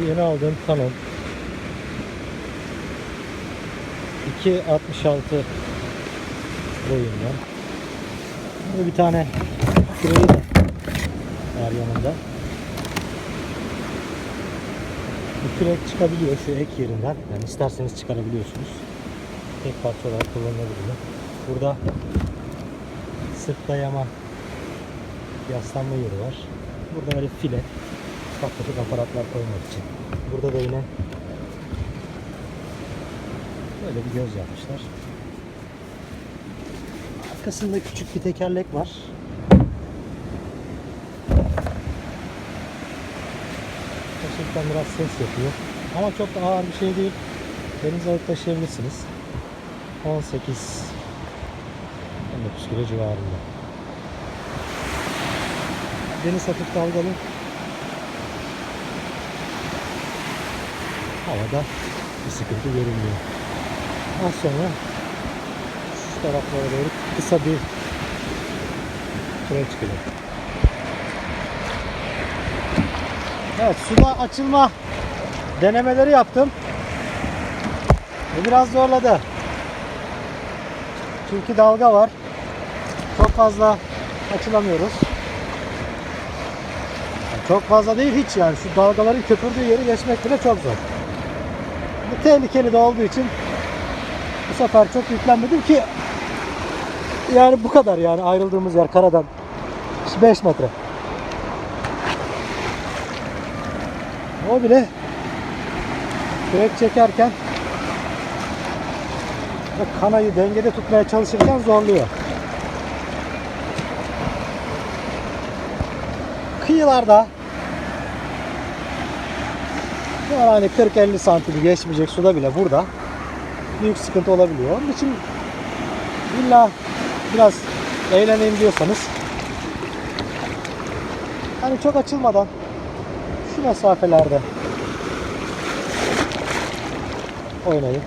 Yeni aldığım Canon 2.66 boyunda. Burada bir tane küreği de var yanında. Bu kürek çıkabiliyor şu ek yerinden. Yani isterseniz çıkarabiliyorsunuz. Tek parça olarak kullanılabiliyor. Burada sırt dayama yaslanma yeri var. Burada böyle file tefek aparatlar koymak için. Burada da yine böyle bir göz yapmışlar. Arkasında küçük bir tekerlek var. Taşırken biraz ses yapıyor. Ama çok da ağır bir şey değil. Denize alıp taşıyabilirsiniz. 18 19 kilo civarında. Deniz hafif dalgalı. Havada bir sıkıntı görünmüyor. Az sonra şu taraflara doğru kısa bir tünel çıkacak. Evet suda açılma denemeleri yaptım. Bu biraz zorladı. Çünkü dalga var. Çok fazla açılamıyoruz. Çok fazla değil hiç yani. Şu dalgaların köpürdüğü yeri geçmek bile çok zor. Tehlikeli de olduğu için bu sefer çok yüklenmedim ki yani bu kadar yani ayrıldığımız yer karadan 5 metre. O bile kürek çekerken kanayı dengede tutmaya çalışırken zorluyor. Kıyılarda yani hani 40-50 santimi geçmeyecek suda bile burada büyük sıkıntı olabiliyor. Onun için illa biraz eğleneyim diyorsanız hani çok açılmadan şu mesafelerde oynayın.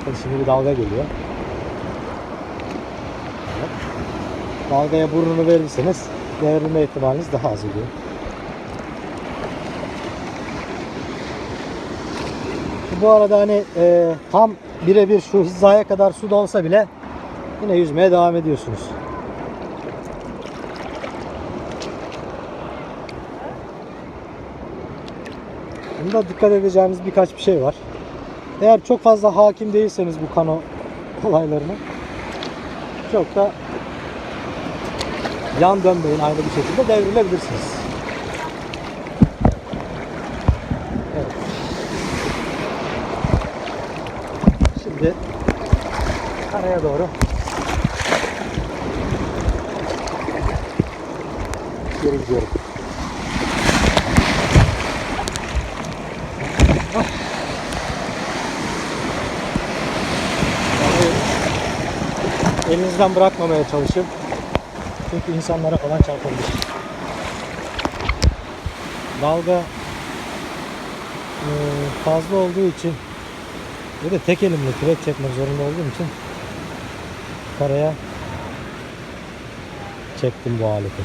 Bakın şimdi bir dalga geliyor. Evet. Dalgaya burnunu verirseniz devrilme ihtimaliniz daha az oluyor. Bu arada hani e, tam birebir şu hizaya kadar su da olsa bile yine yüzmeye devam ediyorsunuz. Bunda dikkat edeceğiniz birkaç bir şey var. Eğer çok fazla hakim değilseniz bu kano olaylarına çok da yan dönmeyin aynı bir şekilde devrilebilirsiniz. Evet. Şimdi karaya doğru geri gidiyorum. Elinizden bırakmamaya çalışın. Çünkü insanlara falan çarpabilir. Dalga e, fazla olduğu için bir de tek elimle kürek çekmek zorunda olduğum için karaya çektim bu aleti.